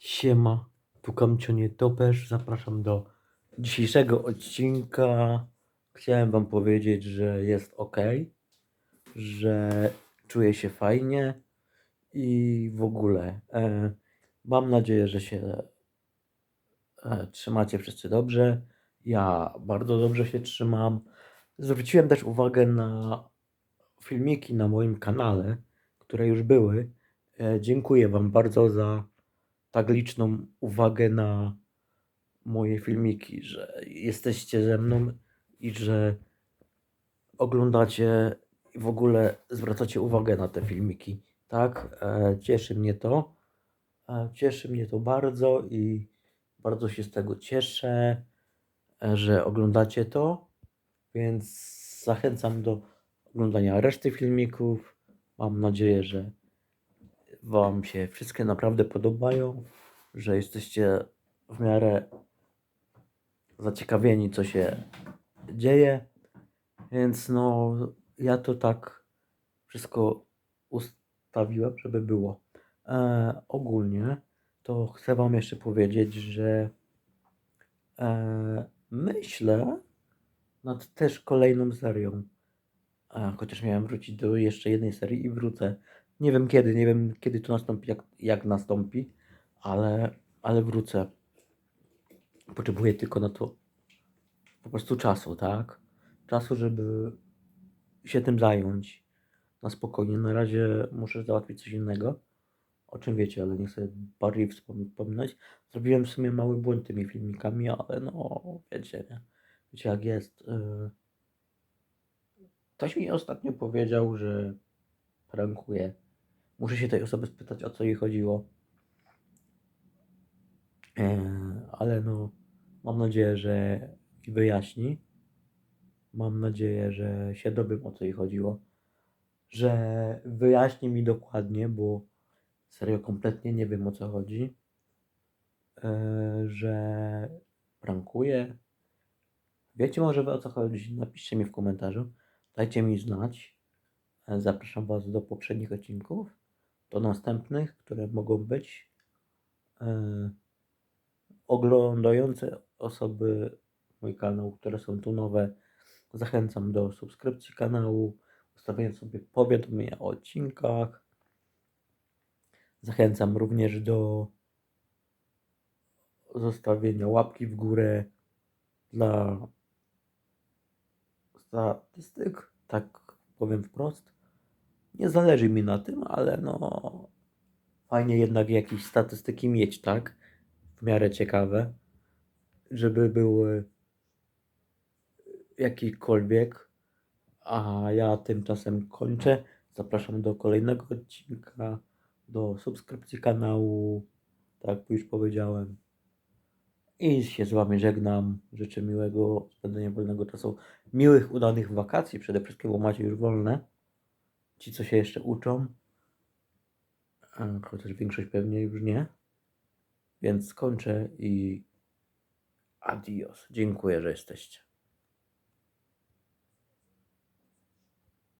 Siema, tu Kamcionie Topesz. Zapraszam do dzisiejszego odcinka. Chciałem Wam powiedzieć, że jest ok, że czuję się fajnie i w ogóle e, mam nadzieję, że się e, trzymacie wszyscy dobrze. Ja bardzo dobrze się trzymam. Zwróciłem też uwagę na filmiki na moim kanale, które już były. E, dziękuję Wam bardzo za tak liczną uwagę na moje filmiki, że jesteście ze mną i że oglądacie i w ogóle zwracacie uwagę na te filmiki. Tak, e, cieszy mnie to. E, cieszy mnie to bardzo i bardzo się z tego cieszę, e, że oglądacie to. Więc zachęcam do oglądania reszty filmików. Mam nadzieję, że Wam się wszystkie naprawdę podobają, że jesteście w miarę zaciekawieni, co się dzieje. Więc no, ja to tak wszystko ustawiłem, żeby było. E, ogólnie to chcę Wam jeszcze powiedzieć, że e, myślę nad też kolejną serią. E, chociaż miałem wrócić do jeszcze jednej serii i wrócę. Nie wiem kiedy, nie wiem kiedy to nastąpi, jak, jak nastąpi, ale, ale wrócę. Potrzebuję tylko na to po prostu czasu, tak? Czasu, żeby się tym zająć na spokojnie. Na razie muszę załatwić coś innego, o czym wiecie, ale nie chcę bardziej wspominać. Zrobiłem w sumie mały błąd tymi filmikami, ale no, wiecie, nie? Wiecie jak jest. Yy... Ktoś mi ostatnio powiedział, że prankuje. Muszę się tej osoby spytać, o co jej chodziło. Eee, ale no, mam nadzieję, że wyjaśni. Mam nadzieję, że się dowiem, o co jej chodziło. Że wyjaśni mi dokładnie, bo serio kompletnie nie wiem, o co chodzi. Eee, że prankuje. Wiecie może wy o co chodzi? Napiszcie mi w komentarzu. Dajcie mi znać. Eee, Zapraszam Was do poprzednich odcinków, do następnych, które mogą być. E, oglądające osoby mój kanał, które są tu nowe, zachęcam do subskrypcji kanału, ustawienia sobie powiadomienia o odcinkach. Zachęcam również do zostawienia łapki w górę dla statystyk, tak powiem wprost. Nie zależy mi na tym, ale no fajnie jednak jakieś statystyki mieć, tak? W miarę ciekawe, żeby były jakikolwiek. A ja tymczasem kończę. Zapraszam do kolejnego odcinka, do subskrypcji kanału, tak jak już powiedziałem. I się z Wami żegnam. Życzę miłego spędzenia wolnego czasu, miłych, udanych wakacji. Przede wszystkim, bo macie już wolne. Ci, co się jeszcze uczą. Chociaż większość pewnie już nie. Więc skończę i adios. Dziękuję, że jesteście.